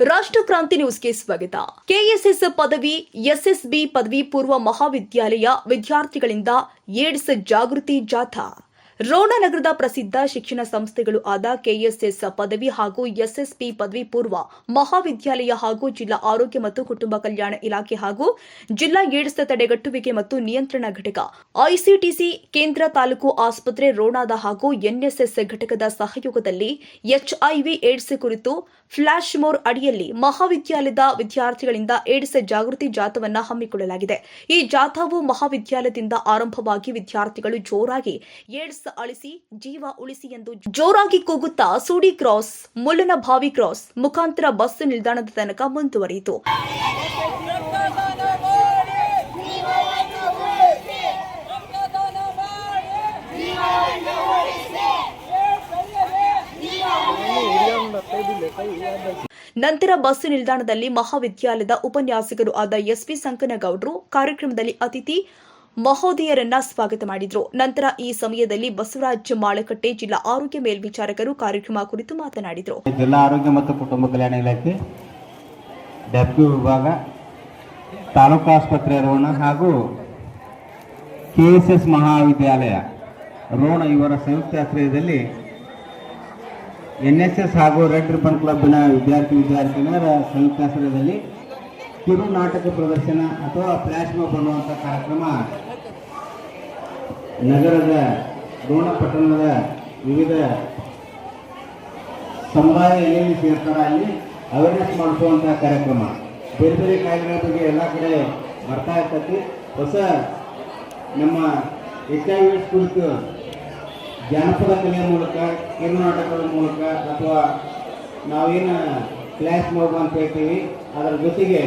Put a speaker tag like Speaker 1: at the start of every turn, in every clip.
Speaker 1: ರಾಷ್ಟ್ರ ಕ್ರಾಂತಿ ನ್ಯೂಸ್ಗೆ ಸ್ವಾಗತ. ಕೆಎಸ್ಎಸ್ ಪದವಿ ಎಸ್ಎಸ್ಬಿ ಪದವಿ ಪೂರ್ವ ಮಹಾವಿದ್ಯಾಲಯ ವಿದ್ಯಾರ್ಥಿಗಳಿಂದ ಏಡ್ಸ್ ಜಾಗೃತಿ ಜಾಥಾ. ರೋಣ ನಗರದ ಪ್ರಸಿದ್ಧ ಶಿಕ್ಷಣ ಸಂಸ್ಥೆಗಳು ಆದ ಕೆಎಸ್ಎಸ್ ಪದವಿ ಹಾಗೂ ಎಸ್ಎಸ್ಪಿ ಪದವಿ ಪೂರ್ವ ಮಹಾವಿದ್ಯಾಲಯ ಹಾಗೂ ಜಿಲ್ಲಾ ಆರೋಗ್ಯ ಮತ್ತು ಕುಟುಂಬ ಕಲ್ಯಾಣ ಇಲಾಖೆ ಹಾಗೂ ಜಿಲ್ಲಾ ಏಡ್ಸ್ ತಡೆಗಟ್ಟುವಿಕೆ ಮತ್ತು ನಿಯಂತ್ರಣ ಘಟಕ, ಐಸಿಟಿಸಿ ಕೇಂದ್ರ ತಾಲೂಕು ಆಸ್ಪತ್ರೆ ರೋಣಾದ ಹಾಗೂ ಎನ್ಎಸ್ಎಸ್ ಘಟಕದ ಸಹಯೋಗದಲ್ಲಿ ಎಚ್ಐವಿ ಏಡ್ಸ್ ಕುರಿತು ಫ್ಲಾಶ್ ಮೋರ್ ಅಡಿಯಲ್ಲಿ ಮಹಾವಿದ್ಯಾಲಯದ ವಿದ್ಯಾರ್ಥಿಗಳಿಂದ ಏಡ್ಸ್ ಜಾಗೃತಿ ಜಾಥವನ್ನು ಹಮ್ಮಿಕೊಳ್ಳಲಾಗಿದೆ. ಈ ಜಾಥಾವು ಮಹಾವಿದ್ಯಾಲಯದಿಂದ ಆರಂಭವಾಗಿ ವಿದ್ಯಾರ್ಥಿಗಳು ಜೋರಾಗಿ ಏಡ್ಸ್ ಅಳಿಸಿ, ಜೀವ ಉಳಿಸಿ ಎಂದು ಜೋರಾಗಿ ಕೂಗುತ್ತಾ ಸೂಡಿ ಕ್ರಾಸ್ ಮುಲ್ಲನಭಾವಿ ಕ್ರಾಸ್ ಮುಖಾಂತರ ಬಸ್ ನಿಲ್ದಾಣದ ತನಕ ಮುಂದುವರಿಯಿತು. ನಂತರ ಬಸ್ ನಿಲ್ದಾಣದಲ್ಲಿ ಮಹಾವಿದ್ಯಾಲಯದ ಉಪನ್ಯಾಸಕರು ಆದ ಎಸ್ಪಿ ಸಂಕನಗೌಡರು ಕಾರ್ಯಕ್ರಮದಲ್ಲಿ ಅತಿಥಿ ಮಹೋದಯರನ್ನ ಸ್ವಾಗತ ಮಾಡಿದ್ರು. ನಂತರ ಈ ಸಮಯದಲ್ಲಿ ಬಸವರಾಜ್ ಮಾಳಕಟ್ಟೆ ಜಿಲ್ಲಾ ಆರೋಗ್ಯ ಮೇಲ್ವಿಚಾರಕರು ಕಾರ್ಯಕ್ರಮ ಕುರಿತು ಮಾತನಾಡಿದರು.
Speaker 2: ಜಿಲ್ಲಾ ಆರೋಗ್ಯ ಮತ್ತು ಕುಟುಂಬ ಕಲ್ಯಾಣ ಇಲಾಖೆ, ಡೆಪ್ಯೂ ವಿಭಾಗ, ತಾಲೂಕು ಆಸ್ಪತ್ರೆ ರೋಣ ಹಾಗೂ ಕೆಎಸ್ಎಸ್ ಎಸ್ ಎಸ್ ಮಹಾವಿದ್ಯಾಲಯ ರೋಣ ಇವರ ಸಂಯುಕ್ತ ಆಶ್ರಯದಲ್ಲಿ ಎನ್ ಎಸ್ ಎಸ್ ಹಾಗೂ ರೆಡ್ ರಿಬನ್ ಕ್ಲಬ್ನ ವಿದ್ಯಾರ್ಥಿ ವಿದ್ಯಾರ್ಥಿನಿಯರ ಸಂಯುಕ್ತ ಆಶ್ರಯದಲ್ಲಿ ಕಿರು ನಾಟಕ ಪ್ರದರ್ಶನ ಅಥವಾ ಫ್ಲಾಶ್ ಮಾಬ್ ಅನ್ನುವಂಥ ಕಾರ್ಯಕ್ರಮ. ನಗರದ ರೋಣಪಟ್ಟಣದ ವಿವಿಧ ಸಮುದಾಯ ಏನೇನು ಸೇರ್ತಾರ ಅಲ್ಲಿ ಅವೇರ್ನೆಸ್ ಮಾಡಿಸುವಂಥ ಕಾರ್ಯಕ್ರಮ. ಬೇರೆ ಬೇರೆ ಕಾಯಿಲೆಗಳ ಬಗ್ಗೆ ಎಲ್ಲ ಕಡೆ ಬರ್ತಾ ಇರ್ತೈತಿ ಹೊಸ ನಮ್ಮ ಎಚ್ ಐ ವಿ ಕುರಿತು ಜಾನಪದ ಕಲೆಯ ಮೂಲಕ ಕಿರುನಾಟಕದ ಮೂಲಕ ಅಥವಾ ನಾವೇನು ಕ್ಲಾಸ್ ಮೋಬ್ ಅಂತ ಹೇಳ್ತೀವಿ, ಅದರ ಜೊತೆಗೆ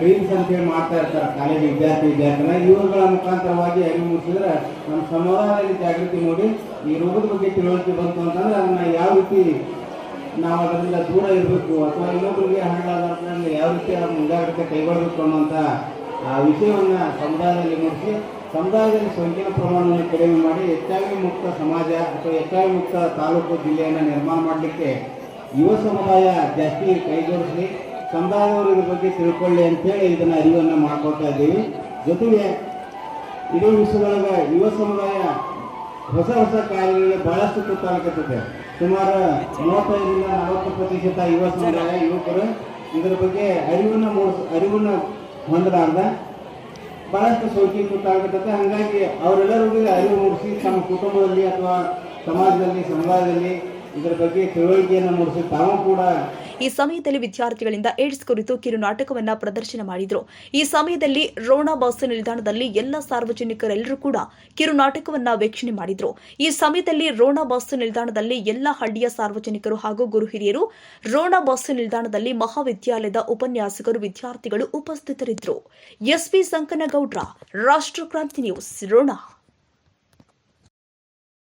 Speaker 2: ರೀಲ್ಸ್ ಅಂತೇಳಿ ಮಾಡ್ತಾ ಇರ್ತಾರೆ ಕಾಲೇಜ್ ವಿದ್ಯಾರ್ಥಿ, ವಿದ್ಯಾರ್ಥಿನ ಇವುಗಳ ಮುಖಾಂತರವಾಗಿ ಅರಿವು ಮೂಡಿಸಿದ್ರೆ ನಮ್ಮ ಸಮುದಾಯದಲ್ಲಿ ಜಾಗೃತಿ ಮೂಡಿ ಈ ರೋಗದ ಬಗ್ಗೆ ತಿಳುವಳಿಕೆ ಬಂತು ಅಂತಂದ್ರೆ ಅದನ್ನ ಯಾವ ರೀತಿ ನಾವು ಅದರಿಂದ ದೂರ ಇರಬೇಕು ಅಥವಾ ಇನ್ನೊಬ್ಬರಿಗೆ ಹರಡಾದಂದ್ರೆ ಯಾವ ರೀತಿ ಅದನ್ನ ಮುಂಜಾಗ್ರತೆ ಕೈಗೊಳ್ಳಬೇಕು ಅನ್ನೋಂಥ ಆ, ವಿಷಯವನ್ನು ಸಮುದಾಯದಲ್ಲಿ ಮೂಡಿಸಿ, ಸಮುದಾಯದಲ್ಲಿ ಸೋಂಕಿನ ಪ್ರಮಾಣವನ್ನು ಕಡಿಮೆ ಮಾಡಿ ಹೆಚ್ಚಾಗಿ ಮುಕ್ತ ಸಮಾಜ ಅಥವಾ ಹೆಚ್ಚಾಗಿ ಮುಕ್ತ ತಾಲೂಕು ಜಿಲ್ಲೆಯನ್ನು ನಿರ್ಮಾಣ ಮಾಡಲಿಕ್ಕೆ ಯುವ ಸಮುದಾಯ ಜಾಸ್ತಿ ಕೈಜೋಡಿಸಲಿ. ಸಮುದಾಯದವರು ಇದ್ರ ಬಗ್ಗೆ ತಿಳ್ಕೊಳ್ಳಿ ಅಂತೇಳಿ ಇದನ್ನ ಅರಿವನ್ನು ಮಾಡ್ಕೊಳ್ತಾ ಇದ್ದೀವಿ. ಜೊತೆಗೆ ಇಡೀ ವಿಶ್ವದೊಳಗೆ ಯುವ ಸಮುದಾಯ ಹೊಸ ಹೊಸ ಕಾರ್ಯಗಳಲ್ಲಿ ಬಹಳಷ್ಟು ತುತ್ತಾಗತ್ತೆ ಸುಮಾರು ಮೂವತ್ತೈದರಿಂದ ನಲವತ್ತು ಪ್ರತಿಶತ ಯುವ ಸಮುದಾಯ, ಯುವಕರು ಇದರ ಬಗ್ಗೆ ಅರಿವನ್ನು ಮೂಡಿಸ್, ಅರಿವನ್ನು ಹೊಂದಲಾರ್ದ. ಬಹಳಷ್ಟು ಸೋಕಿ ತುತ್ತಾಗತ್ತೆ ಹಾಗಾಗಿ ಅವರೆಲ್ಲರಿಗೂ ಅರಿವು ಮೂಡಿಸಿ ತಮ್ಮ ಕುಟುಂಬದಲ್ಲಿ ಅಥವಾ ಸಮಾಜದಲ್ಲಿ, ಸಮುದಾಯದಲ್ಲಿ ಇದರ ಬಗ್ಗೆ ತಿಳುವಳಿಕೆಯನ್ನು ಮೂಡಿಸಿ ತಾವು ಕೂಡ
Speaker 1: ಈ ಸಮಯದಲ್ಲಿ ವಿದ್ಯಾರ್ಥಿಗಳಿಂದ ಏಡ್ಸ್ ಕುರಿತು ಕಿರು ನಾಟಕವನ್ನ ಪ್ರದರ್ಶನ ಮಾಡಿದ್ರು. ಈ ಸಮಯದಲ್ಲಿ ರೋಣಾ ಬಸ್ ನಿಲ್ದಾಣದಲ್ಲಿ ಎಲ್ಲ ಸಾರ್ವಜನಿಕರೆಲ್ಲರೂ ಕೂಡ ಕಿರು ನಾಟಕವನ್ನ ವೀಕ್ಷಣೆ ಮಾಡಿದ್ರು. ಈ ಸಮಯದಲ್ಲಿ ರೋಣ ಬಸ್ ನಿಲ್ದಾಣದಲ್ಲಿ ಎಲ್ಲ ಹಳ್ಳಿಯ ಸಾರ್ವಜನಿಕರು ಹಾಗೂ ಗುರು ಹಿರಿಯರು, ರೋಣ ಬಸ್ ನಿಲ್ದಾಣದಲ್ಲಿ ಮಹಾವಿದ್ಯಾಲಯದ ಉಪನ್ಯಾಸಕರು, ವಿದ್ಯಾರ್ಥಿಗಳು ಉಪಸ್ಥಿತರಿದ್ದರು. SP Sankanagoudra Rashtrakranti news, Rona.